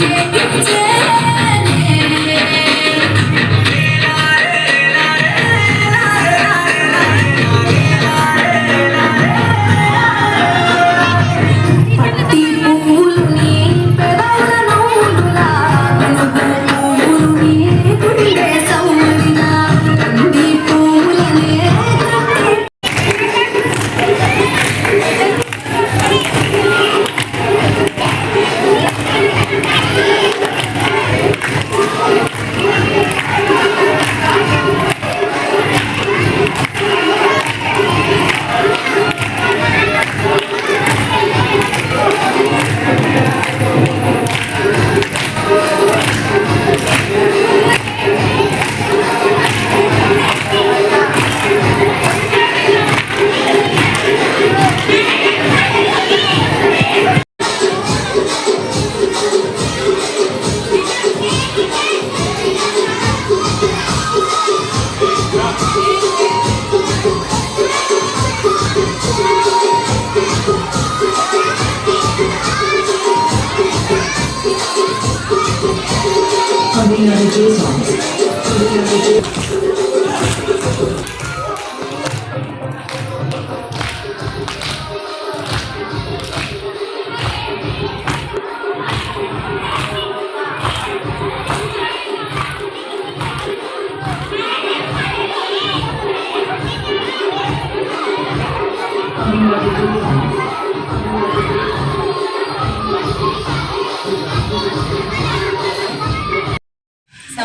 music. Coming out of Jason. Coming out of Jason.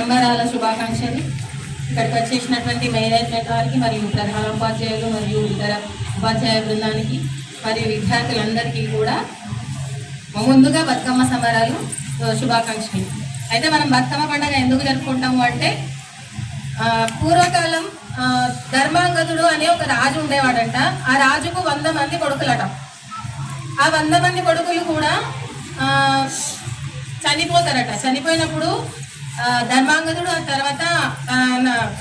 సంబరాల శుభాకాంక్షలు. ఇక్కడికి వచ్చేసినటువంటి మేనేజ్మెంట్ వారికి మరియు ప్రధాన ఉపాధ్యాయులు మరియు ఇతర ఉపాధ్యాయ బృందానికి మరియు విద్యార్థులందరికీ కూడా ముందుగా బతుకమ్మ సంబరాలు శుభాకాంక్షలు. అయితే మనం బతుకమ్మ పండుగ ఎందుకు జరుపుకుంటాము అంటే పూర్వకాలం ధర్మాంగదుడు అనే ఒక రాజు ఉండేవాడంట. ఆ రాజుకు వంద మంది కొడుకులట. ఆ వంద మంది కొడుకులు కూడా చనిపోతారట. చనిపోయినప్పుడు ధర్మాంగదుడు ఆ తర్వాత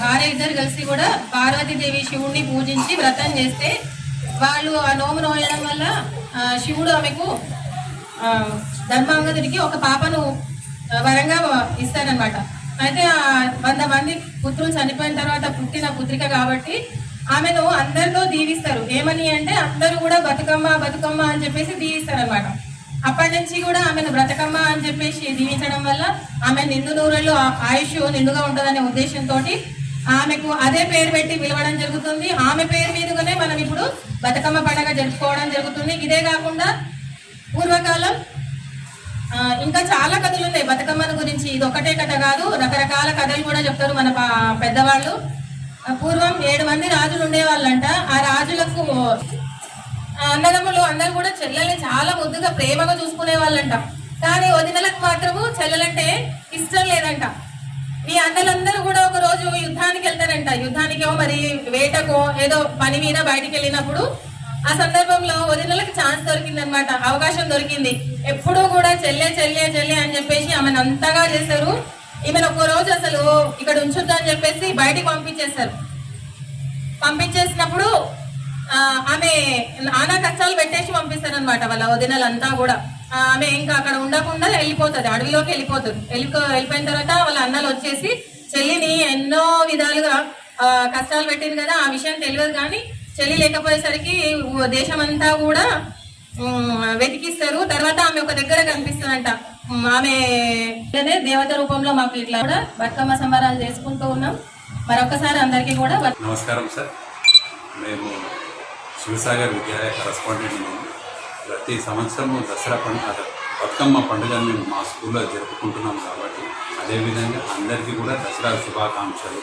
భార్య ఇద్దరు కలిసి కూడా పార్వతీదేవి శివుణ్ణి పూజించి వ్రతం చేస్తే వాళ్ళు ఆ నోము నోయడం వల్ల శివుడు ఆమెకు ధర్మాంగదుడికి ఒక పాపను వరంగా ఇస్తారనమాట అయితే ఆ వంద మంది పుత్రులు చనిపోయిన తర్వాత పుట్టిన పుత్రిక కాబట్టి ఆమెను అందరితో దీవిస్తారు. ఏమని అంటే అందరూ కూడా బతుకమ్మ బతుకమ్మ అని చెప్పేసి దీవిస్తారనమాట అప్పటి నుంచి కూడా ఆమెను బ్రతకమ్మ అని చెప్పేసి దీవించడం వల్ల ఆమె నిండు నూరులో ఆయుష్ నిండుగా ఉంటుందనే ఉద్దేశంతో ఆమెకు అదే పేరు పెట్టి పిలవడం జరుగుతుంది. ఆమె పేరు మీదుగానే మనం ఇప్పుడు బతుకమ్మ పండగ జరుపుకోవడం జరుగుతుంది. ఇదే కాకుండా పూర్వకాలం ఇంకా చాలా కథలు ఉన్నాయి. బతుకమ్మను గురించి ఇది ఒకటే కథ కాదు రకరకాల కథలు కూడా చెప్తారు మన పెద్దవాళ్ళు. పూర్వం ఏడు మంది రాజులు ఉండేవాళ్ళంట. ఆ రాజులకు అన్నదమ్ములు అందరూ కూడా చెల్లెల్ని చాలా ముద్దుగా ప్రేమగా చూసుకునే వాళ్ళంట. కానీ వదినలకు మాత్రము చెల్లెలంటే ఇష్టం లేదంట. ఈ అన్నలందరూ కూడా ఒక రోజు యుద్ధానికి వెళ్తారంట. యుద్ధానికో మరి వేటకో ఏదో పని మీద బయటికి వెళ్ళినప్పుడు ఆ సందర్భంలో వదినలకు ఛాన్స్ దొరికిందనమాట. అవకాశం దొరికింది. ఎప్పుడూ కూడా చెల్లె చెల్లె చెల్లె అని చెప్పేసి ఆమెను అంతగా చేశారు. ఈమెను ఒక రోజు అసలు ఇక్కడ ఉంచుద్దని అని చెప్పేసి బయటికి పంపించేస్తారు పంపించేసినప్పుడు ఆమె నానా కష్టాలు పెట్టేసి పంపిస్తారు అనమాట వాళ్ళ వదినలంతా కూడా. ఆమె ఇంకా అక్కడ ఉండకుండా వెళ్ళిపోతుంది అడవిలోకి వెళ్ళిపోతుంది. వెళ్ళిపో వెళ్ళిపోయిన తర్వాత వాళ్ళ అన్నలు వచ్చేసి చెల్లిని ఎన్నో విధాలుగా కష్టాలు పెట్టింది కదా ఆ విషయం తెలియదు కానీ చెల్లి లేకపోయేసరికి దేశమంతా కూడా వెతికిస్తారు. తర్వాత ఆమె ఒక దగ్గర కనిపిస్తుందంట. ఆమె దేవత రూపంలో మాకు ఇట్లా కూడా బతుకమ్మ సంబరాలు చేసుకుంటూ ఉన్నాం. మరొకసారి అందరికీ కూడా నమస్కారం సార్. మేము శివసాగర్ విద్యాలయ కరస్పాండెంట్ నేను ప్రతి సంవత్సరము దసరా పండుగ బతుకమ్మ పండుగను మేము మా స్కూల్లో జరుపుకుంటున్నాం కాబట్టి అదేవిధంగా అందరికీ కూడా దసరా శుభాకాంక్షలు.